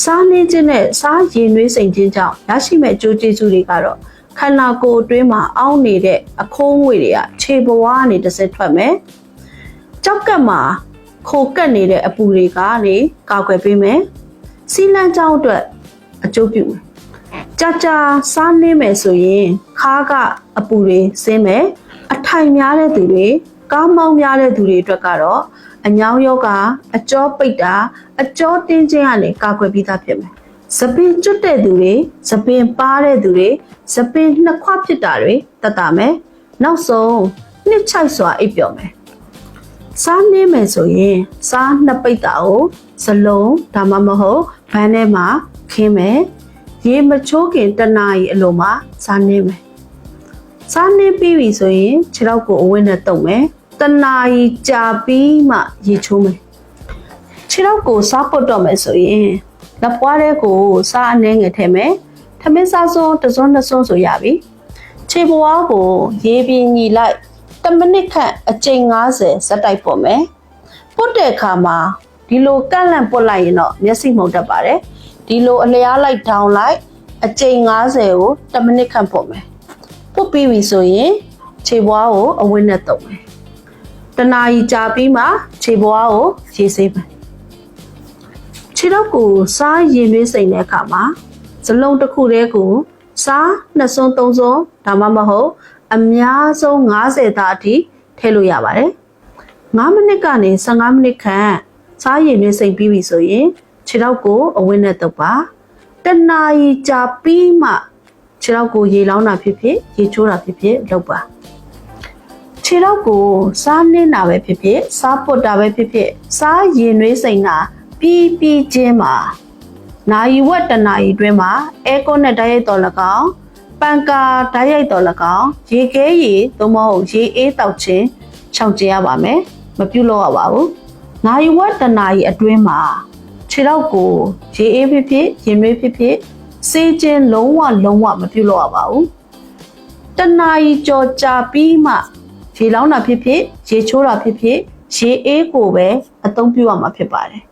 စားနှင်းခြင်းနဲ့စားရည်နွေးစိမ်ခြင်းကြောင့်ရရှိမဲ့အကျိုးကျေးဇူးတွေကတော့ခန္ဓာကိုယ်အတွင်းမှာအောင်းနေတဲ့အခိုးငွေတွေကခြေဘဝကနေတစ်စက်ထွက်မယ်။ကြောက်ကပ်မှာခိုကပ်နေတဲ့အပူတွေကနေကာကွယ်ပေးမယ်။စီလန်းကြောင်းအတွက်အကျိုးပြုမယ်။ကြာကြာစားနှင်းမယ်ဆိုရင်ခါးကအပူတွေဆင်းမယ်။အထိုင်များတဲ့သူတွေကောင်းမောင်းများတဲ့သူတွေအတွက်ကတော့ အညောင်းယောဂအကြောပိတ်တာအကြောတင်းခြင်းကနေကာကွယ်ပြီးသားဖြစ်မယ်။စပင်ကျွတ်တဲ့သူတွေစပင်ပါတဲ့သူတွေစပင်နှစ်ခွဖြစ်တာတွေတတ်တာမယ်။နောက်ဆုံးနှစ်ချိုက်စွာအိပ်ပျော်မယ်။စားနေမယ်ဆိုရင်စားနှစ်ပိတ်တာကိုစလုံးဒါမှမဟုတ်ဘန်းထဲမှာခင်းမယ်။ရေမချိုးခင်တစ်နာရီအလိုမှာစားနေမယ်။စားနေပြီးပြီဆိုရင်ခြေထောက်ကိုအဝတ်နဲ့တုပ်မယ်။ တစ်နာရီကြာပြီးမှရေချိုးမယ်။ခြေထောက်ကိုစားပုတ်တော့မယ်ဆိုရင်လက်ပွားတဲ့ကိုစားအနှဲငယ်ထည့်မယ်။ထမင်းစားစွန်းတစ်စွန်းနှစ်စွန်းဆိုရပြီ။ခြေပွားကိုရေပြင်းညီလိုက်10မိနစ်ခန့်အကြိမ်90ဇက်တိုက်ပုတ်မယ်။ပုတ်တဲ့အခါမှာဒီလိုကန့်လန့်ပုတ်လိုက်ရင်တော့မျက်စိမှုန်တတ်ပါတယ်။ဒီလိုအလျားလိုက်ဒေါင်လိုက်အကြိမ်90ကို10မိနစ်ခန့်ပုတ်မယ်။ပုတ်ပြီးပြီဆိုရင်ခြေပွားကိုအဝတ်နဲ့တုပ်မယ်။ တနာရီကြာပြီးမှခြေပွားကိုရေဆေးမယ်။ခြေတော့ကိုစားရင်သွေးစိမ်တဲ့အခါမှာဇလုံးတစ်ခုတည်းကိုစားနှစ်စွန်းသုံးစွန်းဒါမှမဟုတ် အများဆုံး90သားအထိထည့်လို့ရပါတယ်။9မိနစ်ကနေ15မိနစ်ခန့်စားရည်နှွေးစိမ်ပြီးပြီဆိုရင်ခြေထောက်ကိုအဝတ်နဲ့တုပ်ပါ။တနာရီကြာပြီးမှခြေထောက်ကိုရေလောင်းတာဖြစ်ဖြစ်ရေချိုးတာဖြစ်ဖြစ်လုပ်ပါ။ ခြေထောက်ကိုစားနှင်းတာပဲဖြစ်ဖြစ်စားပုတ်တာပဲဖြစ်ဖြစ်စားရည်နှွေးစိမ်တာပြီးပြီးချင်းမှာနာယီဝက်တနာယီတွင်းမှာအဲကွန်နဲ့ဓာတ်ရိုက်တော်၎င်းပန်ကာဓာတ်ရိုက်တော်၎င်းရေခဲရေသို့မဟုတ်ရေအေးတောက်ခြင်းခြောက်ကြရပါမယ်မပြုတ်လို့ရပါဘူးနာယီဝက်တနာယီအတွင်းမှာခြေတော့ကိုရေအေးဖြစ်ဖြစ်ရင်နွေးဖြစ်ဖြစ်စေးခြင်းလုံးဝလုံးဝမပြုတ်လို့ရပါဘူးတနာယီကြော်ကြာပြီးမှ ရေလောင်းတာဖြစ်ဖြစ်ရေချိုးတာဖြစ်ဖြစ်ရေအေးကိုပဲအသုံးပြုရမှာဖြစ်ပါတယ်